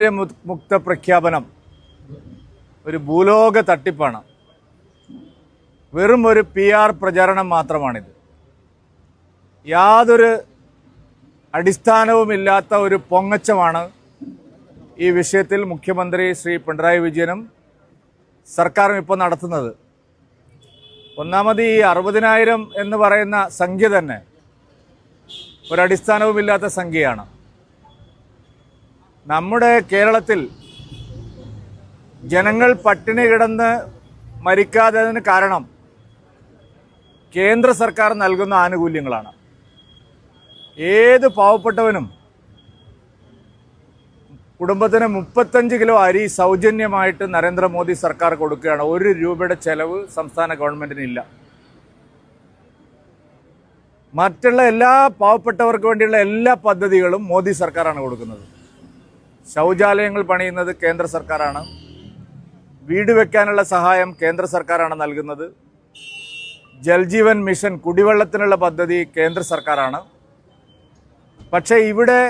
മുക്ത പ്രഖ്യാപനം ഒരു ഭൂലോക തട്ടിപ്പാണ്. വെറും ഒരു പി ആർ പ്രചാരണം മാത്രമാണിത്. യാതൊരു അടിസ്ഥാനവുമില്ലാത്ത ഒരു പൊങ്ങച്ചമാണ് ഈ വിഷയത്തിൽ മുഖ്യമന്ത്രി ശ്രീ പിണറായി വിജയനും സർക്കാരും ഇപ്പോൾ നടത്തുന്നത്. ഒന്നാമത് ഈ അറുപതിനായിരം എന്ന് പറയുന്ന സംഖ്യ തന്നെ ഒരടിസ്ഥാനവുമില്ലാത്ത സംഖ്യയാണ്. നമ്മുടെ കേരളത്തിൽ ജനങ്ങൾ പട്ടിണി കിടന്ന് മരിക്കാത്തതിന് കാരണം കേന്ദ്ര സർക്കാർ നൽകുന്ന ആനുകൂല്യങ്ങളാണ്. ഏത് പാവപ്പെട്ടവനും കുടുംബത്തിന് മുപ്പത്തഞ്ച് കിലോ അരി സൗജന്യമായിട്ട് നരേന്ദ്രമോദി സർക്കാർ കൊടുക്കുകയാണ്. ഒരു രൂപയുടെ ചെലവ് സംസ്ഥാന ഗവൺമെന്റിനില്ല മറ്റുള്ള എല്ലാ പാവപ്പെട്ടവർക്ക് വേണ്ടിയുള്ള എല്ലാ പദ്ധതികളും മോദി സർക്കാരാണ് കൊടുക്കുന്നത്. ശൗചാലയങ്ങൾ പണിയുന്നത് കേന്ദ്ര സർക്കാരാണ്. വീട് വെക്കാനുള്ള സഹായം കേന്ദ്ര സർക്കാരാണ് നൽകുന്നത്. ജൽജീവൻ മിഷൻ കുടിവെള്ളത്തിനുള്ള പദ്ധതി കേന്ദ്ര സർക്കാരാണ്. പക്ഷേ ഇവിടെ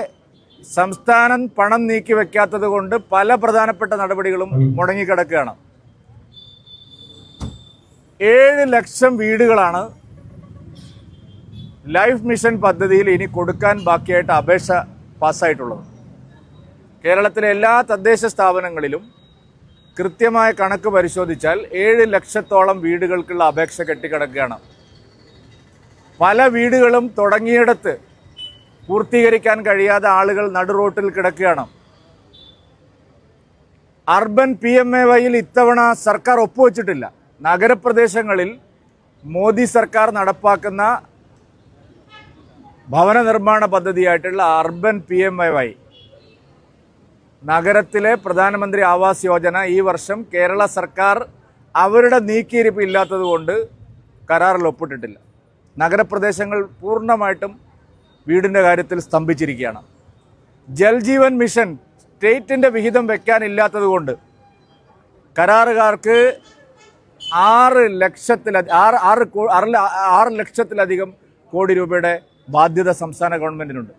സംസ്ഥാനം പണം നീക്കി വെക്കാത്തത് കൊണ്ട് പല പ്രധാനപ്പെട്ട നടപടികളും മുടങ്ങിക്കിടക്കുകയാണ്. ഏഴ് ലക്ഷം വീടുകളാണ് ലൈഫ് മിഷൻ പദ്ധതിയിൽ ഇനി കൊടുക്കാൻ ബാക്കിയായിട്ട് അപേക്ഷ പാസ്സായിട്ടുള്ളത്. കേരളത്തിലെ എല്ലാ തദ്ദേശ സ്ഥാപനങ്ങളിലും കൃത്യമായ കണക്ക് പരിശോധിച്ചാൽ ഏഴ് ലക്ഷത്തോളം വീടുകൾക്കുള്ള അപേക്ഷ കെട്ടിക്കിടക്കുകയാണ്. പല വീടുകളും തുടങ്ങിയിടത്ത് പൂർത്തീകരിക്കാൻ കഴിയാതെ ആളുകൾ നടുറോട്ടിൽ കിടക്കുകയാണ്. അർബൻ പി എം എ വൈയിൽ ഇത്തവണ സർക്കാർ ഒപ്പുവെച്ചിട്ടില്ല. നഗരപ്രദേശങ്ങളിൽ മോദി സർക്കാർ നടപ്പാക്കുന്ന ഭവന നിർമ്മാണ പദ്ധതിയായിട്ടുള്ള urban P M A Y നഗരത്തിലെ പ്രധാനമന്ത്രി ആവാസ് യോജന ഈ വർഷം കേരള സർക്കാർ അവരുടെ നീക്കിയിരിപ്പ് ഇല്ലാത്തത് കൊണ്ട് കരാറിൽ ഒപ്പിട്ടിട്ടില്ല. നഗരപ്രദേശങ്ങൾ പൂർണമായിട്ടും വീടിന്റെ കാര്യത്തിൽ സ്തംഭിച്ചിരിക്കുകയാണ്. ജൽജീവൻ മിഷൻ സ്റ്റേറ്റിന്റെ വിഹിതം വയ്ക്കാനില്ലാത്തതുകൊണ്ട് കരാറുകാർക്ക് ആറ് ലക്ഷത്തിൽ ആറ് ആറ് ആറ് ലക്ഷത്തിലധികം കോടി രൂപയുടെ ബാധ്യത സംസ്ഥാന ഗവൺമെന്റിനുണ്ട്.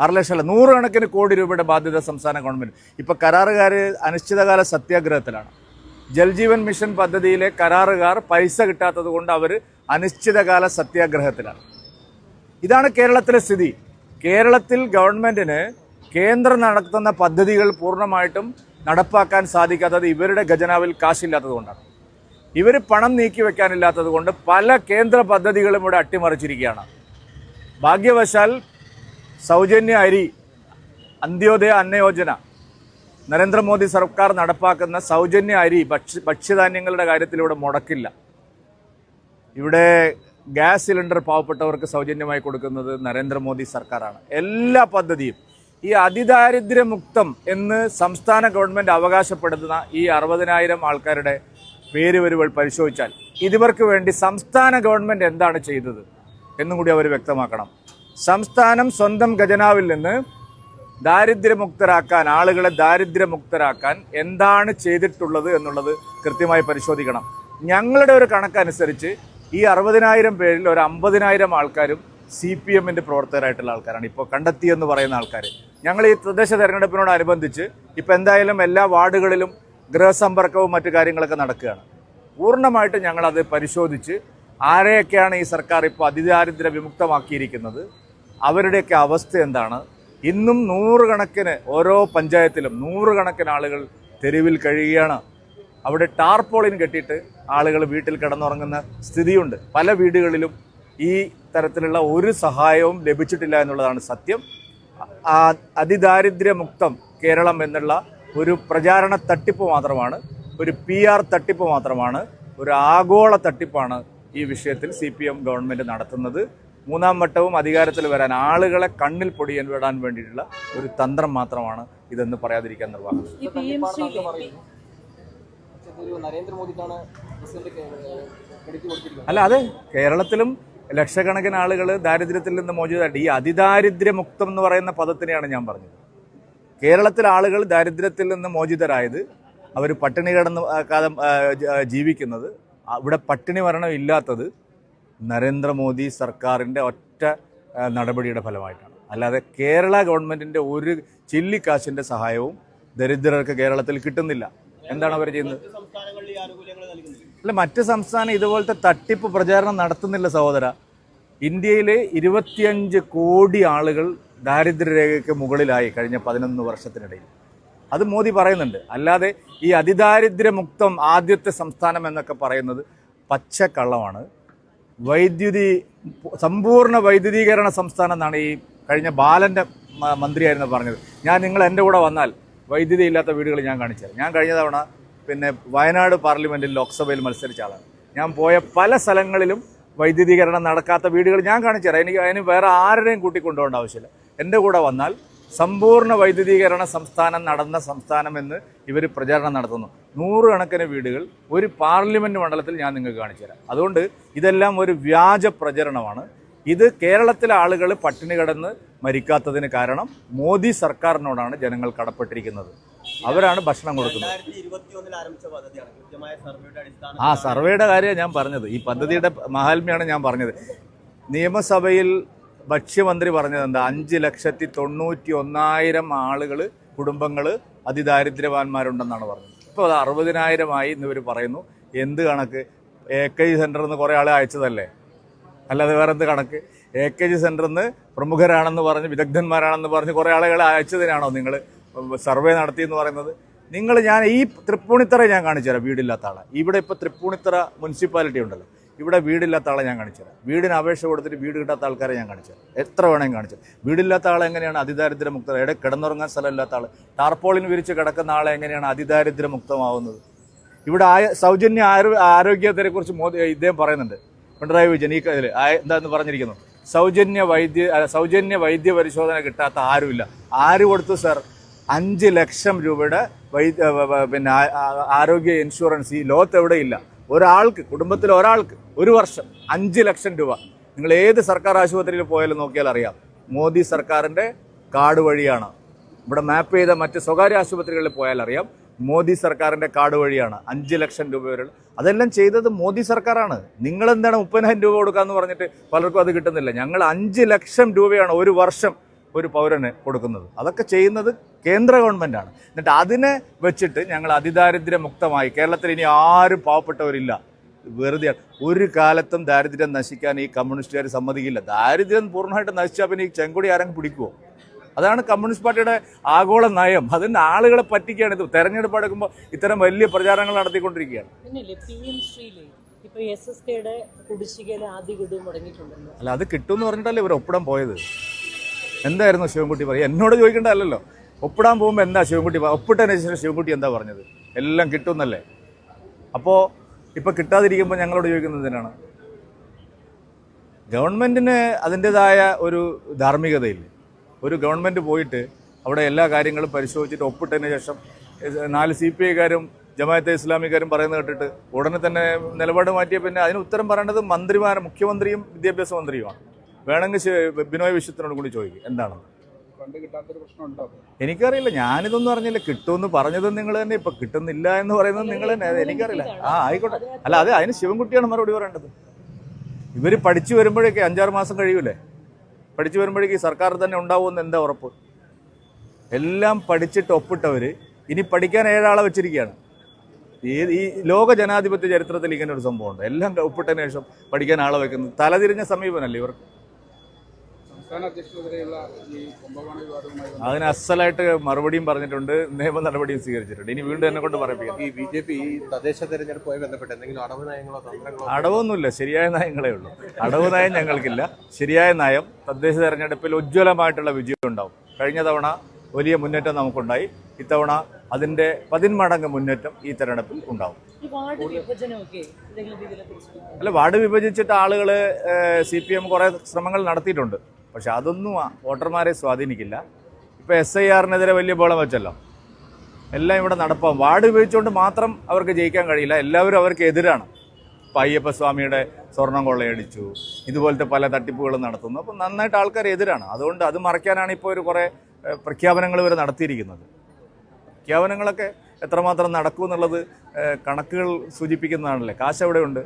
ആറ് ലക്ഷം അല്ല നൂറുകണക്കിന് കോടി രൂപയുടെ ബാധ്യത സംസ്ഥാന ഗവൺമെന്റ് ഇപ്പോൾ കരാറുകാർ അനിശ്ചിതകാല സത്യാഗ്രഹത്തിലാണ്. ജൽജീവൻ മിഷൻ പദ്ധതിയിലെ കരാറുകാർ പൈസ കിട്ടാത്തത് കൊണ്ട് അവർ അനിശ്ചിതകാല സത്യാഗ്രഹത്തിലാണ്. ഇതാണ് കേരളത്തിലെ സ്ഥിതി. കേരളത്തിൽ ഗവൺമെന്റിന് കേന്ദ്രം നടത്തുന്ന പദ്ധതികൾ പൂർണമായിട്ടും നടപ്പാക്കാൻ സാധിക്കാത്തത് ഇവരുടെ ഖജനാവിൽ കാശില്ലാത്തത് കൊണ്ടാണ്. ഇവർ പണം നീക്കി വെക്കാനില്ലാത്തത് കൊണ്ട് പല കേന്ദ്ര പദ്ധതികളും ഇവിടെ അട്ടിമറിച്ചിരിക്കുകയാണ്. ഭാഗ്യവശാൽ സൗജന്യ അരി അന്ത്യോദയ അന്നയോജന നരേന്ദ്രമോദി സർക്കാർ നടപ്പാക്കുന്ന സൗജന്യ അരി ഭക്ഷ്യ ഭക്ഷ്യധാന്യങ്ങളുടെ കാര്യത്തിൽ ഇവിടെ മുടക്കില്ല. ഇവിടെ ഗ്യാസ് സിലിണ്ടർ പാവപ്പെട്ടവർക്ക് സൗജന്യമായി കൊടുക്കുന്നത് നരേന്ദ്രമോദി സർക്കാരാണ്. എല്ലാ പദ്ധതിയും. ഈ അതിദാരിദ്ര്യമുക്തം എന്ന് സംസ്ഥാന ഗവൺമെന്റ് അവകാശപ്പെടുന്ന ഈ അറുപതിനായിരം ആൾക്കാരുടെ പേര് വരുവൾ പരിശോധിച്ചാൽ ഇതിവർക്ക് വേണ്ടി സംസ്ഥാന ഗവൺമെന്റ് എന്താണ് ചെയ്തത് എന്നും കൂടി അവർ വ്യക്തമാക്കണം. സംസ്ഥാനം സ്വന്തം ഖജനാവിൽ നിന്ന് ദാരിദ്ര്യമുക്തരാക്കാൻ ആളുകളെ ദാരിദ്ര്യമുക്തരാക്കാൻ എന്താണ് ചെയ്തിട്ടുള്ളത് എന്നുള്ളത് കൃത്യമായി പരിശോധിക്കണം. ഞങ്ങളുടെ ഒരു കണക്കനുസരിച്ച് ഈ അറുപതിനായിരം പേരിൽ ഒരു അമ്പതിനായിരം ആൾക്കാരും സി പി എമ്മിന്റെ പ്രവർത്തകരായിട്ടുള്ള ആൾക്കാരാണ്. ഇപ്പോൾ കണ്ടെത്തിയെന്ന് പറയുന്ന ആൾക്കാർ ഞങ്ങൾ ഈ തദ്ദേശ തെരഞ്ഞെടുപ്പിനോടനുബന്ധിച്ച് ഇപ്പോൾ എന്തായാലും എല്ലാ വാർഡുകളിലും ഗൃഹസമ്പർക്കവും മറ്റു കാര്യങ്ങളൊക്കെ നടക്കുകയാണ്. പൂർണമായിട്ട് ഞങ്ങളത് പരിശോധിച്ച് ആരെയൊക്കെയാണ് ഈ സർക്കാർ ഇപ്പോൾ അതിദാരിദ്ര്യ വിമുക്തമാക്കിയിരിക്കുന്നത് അവരുടെയൊക്കെ അവസ്ഥ എന്താണ്? ഇന്നും നൂറുകണക്കിന് ഓരോ പഞ്ചായത്തിലും നൂറുകണക്കിന് ആളുകൾ തെരുവിൽ കഴിയുകയാണ്. അവിടെ ടാർപോളിൻ കെട്ടിയിട്ട് ആളുകൾ വീട്ടിൽ കിടന്നുറങ്ങുന്ന സ്ഥിതിയുണ്ട്. പല വീടുകളിലും ഈ തരത്തിലുള്ള ഒരു സഹായവും ലഭിച്ചിട്ടില്ല എന്നുള്ളതാണ് സത്യം. അതിദാരിദ്ര്യമുക്തം കേരളം എന്നുള്ള ഒരു പ്രചാരണ തട്ടിപ്പ് മാത്രമാണ് ഒരു പി ആർ തട്ടിപ്പ് മാത്രമാണ് ഒരു ആഗോള തട്ടിപ്പാണ് ഈ വിഷയത്തിൽ സി പി എം ഗവൺമെന്റ് നടത്തുന്നത്. മൂന്നാം വട്ടവും അധികാരത്തിൽ വരാൻ ആളുകളെ കണ്ണിൽ പൊടിയൻ വിടാൻ വേണ്ടിയിട്ടുള്ള ഒരു തന്ത്രം മാത്രമാണ് ഇതെന്ന് പറയാതിരിക്കാൻ നിർവാഹം. അല്ല അതെ. കേരളത്തിലും ലക്ഷക്കണക്കിന് ആളുകൾ ദാരിദ്ര്യത്തിൽ നിന്ന് മോചിതമായിട്ട് ഈ അതിദാരിദ്ര്യമുക്തം എന്ന് പറയുന്ന പദത്തിനെയാണ് ഞാൻ പറഞ്ഞത്. കേരളത്തിലെ ആളുകൾ ദാരിദ്ര്യത്തിൽ നിന്ന് മോചിതരായത് അവർ പട്ടിണി കിടന്ന് കാലം ജീവിക്കുന്നത് ഇവിടെ പട്ടിണി മരണം ഇല്ലാത്തത് നരേന്ദ്രമോദി സർക്കാരിന്റെ ഒറ്റ നടപടിയുടെ ഫലമായിട്ടാണ്. അല്ലാതെ കേരള ഗവൺമെന്റിന്റെ ഒരു ചില്ലിക്കാശിന്റെ സഹായവും ദരിദ്രർക്ക് കേരളത്തിൽ കിട്ടുന്നില്ല. എന്താണ് അവർ ചെയ്യുന്നത്? അല്ല മറ്റ് സംസ്ഥാനം ഇതുപോലത്തെ തട്ടിപ്പ് പ്രചാരണം നടത്തുന്നില്ല സഹോദര. ഇന്ത്യയിലെ ഇരുപത്തിയഞ്ച് കോടി ആളുകൾ ദാരിദ്ര്യരേഖയ്ക്ക് മുകളിലായി കഴിഞ്ഞ പതിനൊന്ന് വർഷത്തിനിടയിൽ. അത് മോദി പറയുന്നുണ്ട്. അല്ലാതെ ഈ അതിദാരിദ്ര്യമുക്തം ആദ്യത്തെ സംസ്ഥാനം എന്നൊക്കെ പറയുന്നത് പച്ചക്കള്ളമാണ്. വൈദ്യുതി സമ്പൂർണ വൈദ്യുതീകരണ സംസ്ഥാനം എന്നാണ് ഈ കഴിഞ്ഞ ബാലന്റെ മന്ത്രിയായിരുന്നു പറഞ്ഞത്. ഞാൻ നിങ്ങൾ എന്റെ കൂടെ വന്നാൽ വൈദ്യുതി ഇല്ലാത്ത വീടുകൾ ഞാൻ കാണിച്ചു ഞാൻ കഴിഞ്ഞ തവണ പിന്നെ വയനാട് പാർലമെന്റിൽ ലോക്സഭയിൽ മത്സരിച്ച ആളാണ്. ഞാൻ പോയ പല സ്ഥലങ്ങളിലും വൈദ്യുതീകരണം നടക്കാത്ത വീടുകൾ ഞാൻ കാണിച്ചു തരാം. എനിക്ക് അതിന് വേറെ ആരുടെയും കൂട്ടിക്കൊണ്ടുപോകേണ്ട ആവശ്യമില്ല. എന്റെ കൂടെ വന്നാൽ സമ്പൂർണ വൈദ്യുതീകരണ സംസ്ഥാനം നടന്ന സംസ്ഥാനമെന്ന് ഇവർ പ്രചാരണം നടത്തുന്നു. നൂറുകണക്കിന് വീടുകൾ ഒരു പാർലമെന്റ് മണ്ഡലത്തിൽ ഞാൻ നിങ്ങൾക്ക് കാണിച്ചു തരാം. അതുകൊണ്ട് ഇതെല്ലാം ഒരു വ്യാജ പ്രചരണമാണ്. ഇത് കേരളത്തിലെ ആളുകൾ പട്ടിണി കിടന്ന് മരിക്കാത്തതിന് കാരണം മോദി സർക്കാരിനോടാണ് ജനങ്ങൾ കടപ്പെട്ടിരിക്കുന്നത്. അവരാണ് ഭക്ഷണം കൊടുക്കുന്നത്. ആ സർവേയുടെ കാര്യമാണ് ഞാൻ പറഞ്ഞത്. ഈ പദ്ധതിയുടെ മഹാത്മ്യമാണ് ഞാൻ പറഞ്ഞത്. നിയമസഭയിൽ ഭക്ഷ്യമന്ത്രി പറഞ്ഞത് എന്താ? അഞ്ച് ലക്ഷത്തി തൊണ്ണൂറ്റി ഒന്നായിരം ആളുകൾ കുടുംബങ്ങൾ അതിദാരിദ്ര്യവാന്മാരുണ്ടെന്നാണ് പറഞ്ഞത്. ഇപ്പോൾ അത് അറുപതിനായിരമായി എന്നിവർ പറയുന്നു. എന്ത് കണക്ക്? എ കെ ജി സെന്ററിൽ നിന്ന് കുറേ ആൾ അയച്ചതല്ലേ? അല്ലാതെ വേറെ എന്ത് കണക്ക്? എ കെ ജി സെന്ററിൽ നിന്ന് പ്രമുഖരാണെന്ന് പറഞ്ഞ് വിദഗ്ധന്മാരാണെന്ന് പറഞ്ഞ് കുറേ ആളുകളെ അയച്ചതിനാണോ നിങ്ങൾ സർവേ നടത്തിയെന്ന് പറയുന്നത്? നിങ്ങൾ ഞാൻ ഈ തൃപ്പൂണിത്തറ ഞാൻ കാണിച്ചു തരാം വീടില്ലാത്ത ആളെ. ഇവിടെ ഇപ്പോൾ തൃപ്പൂണിത്തറ മുനിസിപ്പാലിറ്റി ഉണ്ടല്ലോ. ഇവിടെ വീടില്ലാത്ത ആളെ ഞാൻ കാണിച്ചു തരാം വീടിന് അപേക്ഷ കൊടുത്തിട്ട് വീട് കിട്ടാത്ത ആൾക്കാരെ ഞാൻ കാണിച്ചു തരാം എത്ര വേണമെങ്കിൽ കാണിച്ചു വീടില്ലാത്ത ആളെ എങ്ങനെയാണ് അതിദാരിദ്ര്യമുക്ത? എവിടെ കിടന്നുറങ്ങാൻ സ്ഥലമില്ലാത്ത ആൾ ടാർപോളിന് വിരിച്ച് കിടക്കുന്ന ആളെ എങ്ങനെയാണ് അതിദാരിദ്ര്യമുക്തമാവുന്നത്? ഇവിടെ ആയ സൗജന്യ ആരോ ആരോഗ്യത്തെ കുറിച്ച് മോദി ഇദ്ദേഹം പറയുന്നുണ്ട്. പിണറായി വിജയൻ ഈ ഇതിൽ എന്താന്ന് പറഞ്ഞിരിക്കുന്നു? സൗജന്യ വൈദ്യ സൗജന്യ വൈദ്യ പരിശോധന കിട്ടാത്ത ആരുമില്ല. ആര് കൊടുത്തു സർ? അഞ്ച് ലക്ഷം രൂപയുടെ വൈദ്യ പിന്നെ ആരോഗ്യ ഇൻഷുറൻസ് ഈ ലോകത്ത് എവിടെയില്ല ഒരാൾക്ക് കുടുംബത്തിൽ ഒരാൾക്ക് ഒരു വർഷം അഞ്ച് ലക്ഷം രൂപ. നിങ്ങൾ ഏത് സർക്കാർ ആശുപത്രിയിൽ പോയാലും നോക്കിയാൽ അറിയാം. മോദി സർക്കാരിന്റെ കാർഡ് വഴിയാണ്. ഇവിടെ മാപ്പ് ചെയ്ത മറ്റ് സ്വകാര്യ ആശുപത്രികളിൽ പോയാൽ അറിയാം. മോദി സർക്കാരിന്റെ കാർഡ് വഴിയാണ് അഞ്ച് ലക്ഷം രൂപ വരെ. അതെല്ലാം ചെയ്തത് മോദി സർക്കാരാണ്. നിങ്ങൾ എന്താണ് മുപ്പതിനായിരം രൂപ കൊടുക്കാന്ന് പറഞ്ഞിട്ട് പലർക്കും അത് കിട്ടുന്നില്ല. ഞങ്ങൾ അഞ്ച് ലക്ഷം രൂപയാണ് ഒരു വർഷം ഒരു പൗരന് കൊടുക്കുന്നത്. അതൊക്കെ ചെയ്യുന്നത് കേന്ദ്ര ഗവൺമെന്റാണ് എന്നിട്ട് അതിനെ വെച്ചിട്ട് ഞങ്ങൾ അതിദാരിദ്ര്യമുക്തമായി കേരളത്തിൽ ഇനി ആരും പാവപ്പെട്ടവരില്ല. വെറുതെ ഒരു കാലത്തും ദാരിദ്ര്യം നശിക്കാൻ ഈ കമ്മ്യൂണിസ്റ്റുകാർ സമ്മതിക്കില്ല. ദാരിദ്ര്യം പൂർണമായിട്ട് നശിച്ചാൽ പിന്നെ ഈ ചെങ്കൊടി ആരെങ്കിലും പിടിക്കുമോ അതാണ് കമ്മ്യൂണിസ്റ്റ് പാർട്ടിയുടെ ആഗോള നയം. അതിന് ആളുകളെ പറ്റിക്കുകയാണ് ഇത്. തെരഞ്ഞെടുപ്പ് എടുക്കുമ്പോൾ ഇത്തരം വലിയ പ്രചാരണങ്ങൾ നടത്തിക്കൊണ്ടിരിക്കുകയാണ്. അല്ല അത് കിട്ടുമെന്ന് പറഞ്ഞിട്ടല്ലേ ഇവർ ഒപ്പിടാൻ പോയത്? എന്തായിരുന്നു ശിവൻകുട്ടി പറയുക? എന്നോട് ചോദിക്കേണ്ടതല്ലോ ഒപ്പിടാൻ പോകുമ്പോൾ എന്താ ശിവൻകുട്ടി ഒപ്പിട്ടതിന് ശേഷം ശിവൻകുട്ടി എന്താ പറഞ്ഞത്? എല്ലാം കിട്ടുമെന്നല്ലേ അപ്പോൾ ഇപ്പോൾ കിട്ടാതിരിക്കുമ്പോൾ ഞങ്ങളോട് ചോദിക്കുന്നത് എന്തിനാണ്? ഗവൺമെന്റിന് അതിന്റെതായ ഒരു ധാർമ്മികതയില്ലേ? ഒരു ഗവൺമെന്റ് പോയിട്ട് അവിടെ എല്ലാ കാര്യങ്ങളും പരിശോധിച്ചിട്ട് ഒപ്പിട്ടതിന് ശേഷം നാല് സി പി ഐക്കാരും ജമാഅത്തെ ഇസ്ലാമിക്കാരും പറയുന്നത് കേട്ടിട്ട് ഉടനെ തന്നെ നിലപാട് മാറ്റിയ പിന്നെ അതിന് ഉത്തരം പറയേണ്ടത് മന്ത്രിമാർ മുഖ്യമന്ത്രിയും വിദ്യാഭ്യാസ മന്ത്രിയുമാണ്. വേണമെങ്കിൽ ബിനോയ് വിശ്വത്തിനോട് കൂടി ചോദിക്കും. എന്താണ്? എനിക്കറിയില്ല. ഞാനിതൊന്നും അറിഞ്ഞില്ല. കിട്ടുമെന്ന് പറഞ്ഞത് നിങ്ങൾ തന്നെ. ഇപ്പൊ കിട്ടുന്നില്ല എന്ന് പറയുന്നത് നിങ്ങൾ തന്നെ. എനിക്കറിയില്ല. ആ ആയിക്കോട്ടെ. അല്ല അത് അതിന് ശിവൻകുട്ടിയാണ് മറുപടി പറയേണ്ടത്. ഇവർ പഠിച്ചു വരുമ്പോഴേക്ക് അഞ്ചാറ് മാസം കഴിയൂലേ? പഠിച്ചു വരുമ്പോഴേക്ക് സർക്കാർ തന്നെ ഉണ്ടാവുമെന്ന് എന്താ ഉറപ്പ്? എല്ലാം പഠിച്ചിട്ട് ഒപ്പിട്ടവർ ഇനി പഠിക്കാൻ ഏഴാളെ വെച്ചിരിക്കുകയാണ്. ഈ ഈ ലോക ജനാധിപത്യ ചരിത്രത്തിൽ ഇങ്ങനെ ഒരു സംഭവമുണ്ട്. എല്ലാം ഒപ്പിട്ടതിന് ശേഷം പഠിക്കാൻ ആളെ വെക്കുന്നത് തലതിരിഞ്ഞ സമീപനല്ലേ ഇവർക്ക് സംസ്ഥാന അധ്യക്ഷനെതിരെയുള്ള ഈ കുംഭകോണ വിവാദവുമായി അതിന് അസലായിട്ട് മറുപടിയും പറഞ്ഞിട്ടുണ്ട് നിയമ നടപടിയും സ്വീകരിച്ചിട്ടുണ്ട്. ഇനി വീണ്ടും എന്നെ കൊണ്ട് പറയിപ്പിക്കാം ഈ ബി ജെ പി തദ്ദേശ തെരഞ്ഞെടുപ്പുമായി ബന്ധപ്പെട്ട് എന്തെങ്കിലും അടവ് നയങ്ങളോ തന്ത്രങ്ങളോ അടവൊന്നുമില്ല ശരിയായ നയങ്ങളേ ഉള്ളൂ. അടവ് നയം ഞങ്ങൾക്കില്ല. ശരിയായ നയം തദ്ദേശ തെരഞ്ഞെടുപ്പിൽ ഉജ്ജ്വലമായിട്ടുള്ള വിജയം ഉണ്ടാവും. കഴിഞ്ഞ തവണ വലിയ മുന്നേറ്റം നമുക്കുണ്ടായി. ഇത്തവണ അതിന്റെ പതിന്മടങ്ങ് മുന്നേറ്റം ഈ തെരഞ്ഞെടുപ്പിൽ ഉണ്ടാവും. അല്ല വാർഡ് വിഭജിച്ചിട്ട് ആളുകൾ സി പി എം കുറേ ശ്രമങ്ങൾ നടത്തിയിട്ടുണ്ട്. പക്ഷെ അതൊന്നും വോട്ടർമാരെ സ്വാധീനിക്കില്ല. ഇപ്പോൾ എസ് ഐ ആറിനെതിരെ വലിയ ബോളം വെച്ചല്ലോ. എല്ലാം ഇവിടെ നടപ്പാവും. വാർഡ് ഉപയോഗിച്ചുകൊണ്ട് മാത്രം അവർക്ക് ജയിക്കാൻ കഴിയില്ല. എല്ലാവരും അവർക്ക് എതിരാണ്. ഇപ്പം അയ്യപ്പ സ്വാമിയുടെ സ്വർണം കൊള്ളയടിച്ചു. ഇതുപോലത്തെ പല തട്ടിപ്പുകളും നടത്തുന്നു. അപ്പം നന്നായിട്ട് ആൾക്കാർ എതിരാണ്. അതുകൊണ്ട് അത് മറയ്ക്കാനാണ് ഇപ്പോൾ ഒരു കുറേ പ്രഖ്യാപനങ്ങൾ ഇവർ നടത്തിയിരിക്കുന്നത്. പ്രഖ്യാപനങ്ങളൊക്കെ എത്രമാത്രം നടക്കും എന്നുള്ളത് കണക്കുകൾ സൂചിപ്പിക്കുന്നതാണല്ലേ. കാശ് എവിടെയുണ്ട്?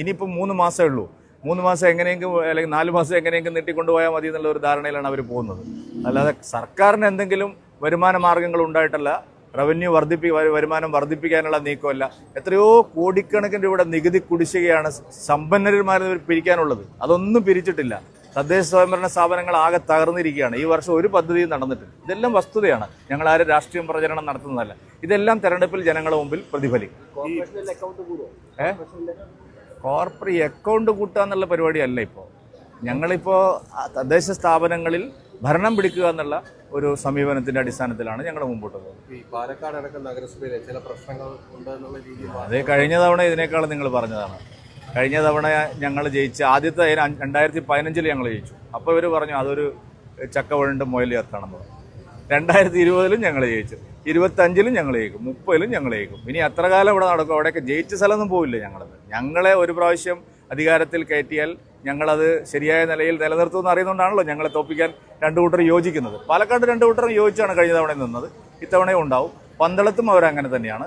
ഇനിയിപ്പം മൂന്ന് മാസമേ ഉള്ളൂ. മൂന്ന് മാസം എങ്ങനെയെങ്കിലും അല്ലെങ്കിൽ നാല് മാസം എങ്ങനെയെങ്കിലും നീട്ടിക്കൊണ്ടുപോയാൽ മതി എന്നുള്ള ഒരു ധാരണയിലാണ് അവർ പോകുന്നത്. അല്ലാതെ സർക്കാരിന് എന്തെങ്കിലും വരുമാന മാർഗങ്ങൾ ഉണ്ടായിട്ടല്ല റവന്യൂ വർദ്ധിപ്പി വരുമാനം വർദ്ധിപ്പിക്കാനുള്ള നീക്കമല്ല. എത്രയോ കോടിക്കണക്കിന് ഇവിടെ നികുതി കുടിശ്ശികയാണ് സമ്പന്നന്മാരിൽ പിരിക്കാനുള്ളത്. അതൊന്നും പിരിച്ചിട്ടില്ല. തദ്ദേശ സ്വയംഭരണ സ്ഥാപനങ്ങൾ ആകെ തകർന്നിരിക്കുകയാണ്. ഈ വർഷം ഒരു പദ്ധതിയും നടന്നിട്ടില്ല. ഇതെല്ലാം വസ്തുതയാണ്. ഞങ്ങൾ ആരും രാഷ്ട്രീയം പ്രചരണം നടത്തുന്നതല്ല. ഇതെല്ലാം തെരഞ്ഞെടുപ്പിൽ ജനങ്ങളുടെ മുമ്പിൽ പ്രതിഫലിക്കും. കോർപ്പറേറ്റ് അക്കൗണ്ട് കൂട്ടുക എന്നുള്ള പരിപാടിയല്ല ഇപ്പോൾ ഞങ്ങളിപ്പോൾ തദ്ദേശ സ്ഥാപനങ്ങളിൽ ഭരണം പിടിക്കുക എന്നുള്ള ഒരു സമീപനത്തിന്റെ അടിസ്ഥാനത്തിലാണ് ഞങ്ങൾ മുമ്പോട്ട് പോകുന്നത്. ഈ പാലക്കാട് അടക്കം നഗരസഭയിലെ ചില പ്രശ്നങ്ങൾ ഉണ്ടെന്നുള്ള രീതിയിൽ അത് കഴിഞ്ഞ തവണ ഇതിനേക്കാൾ നിങ്ങൾ പറഞ്ഞതാണ്. കഴിഞ്ഞ തവണ ഞങ്ങൾ ജയിച്ച ആദ്യത്തെ രണ്ടായിരത്തി പതിനഞ്ചിൽ ഞങ്ങൾ ജയിച്ചു. അപ്പോൾ ഇവർ പറഞ്ഞു അതൊരു ചക്കവഴുണ്ട് മുയൽ ചേർത്താണെന്ന് പറഞ്ഞു. രണ്ടായിരത്തി ഇരുപതിലും ഞങ്ങൾ ജയിച്ചു. ഇരുപത്തഞ്ചിലും ഞങ്ങൾ ജയിക്കും. മുപ്പതിലും ഞങ്ങൾ ജയിക്കും. ഇനി അത്ര കാലം ഇവിടെ നടക്കും? അവിടെയൊക്കെ ജയിച്ച സ്ഥലമൊന്നും പോവില്ല ഞങ്ങളത്. ഞങ്ങളെ ഒരു പ്രാവശ്യം അധികാരത്തിൽ കയറ്റിയാൽ ഞങ്ങളത് ശരിയായ നിലയിൽ നിലനിർത്തുമെന്ന് അറിയുന്നതുകൊണ്ടാണല്ലോ ഞങ്ങളെ തോപ്പിക്കാൻ രണ്ടു കൂട്ടർ യോജിക്കുന്നത്. പാലക്കാട് രണ്ടു കൂട്ടരും യോജിച്ചാണ് കഴിഞ്ഞ തവണ നിന്നത്. ഇത്തവണയും ഉണ്ടാവും. പന്തളത്തും അവരങ്ങനെ തന്നെയാണ്.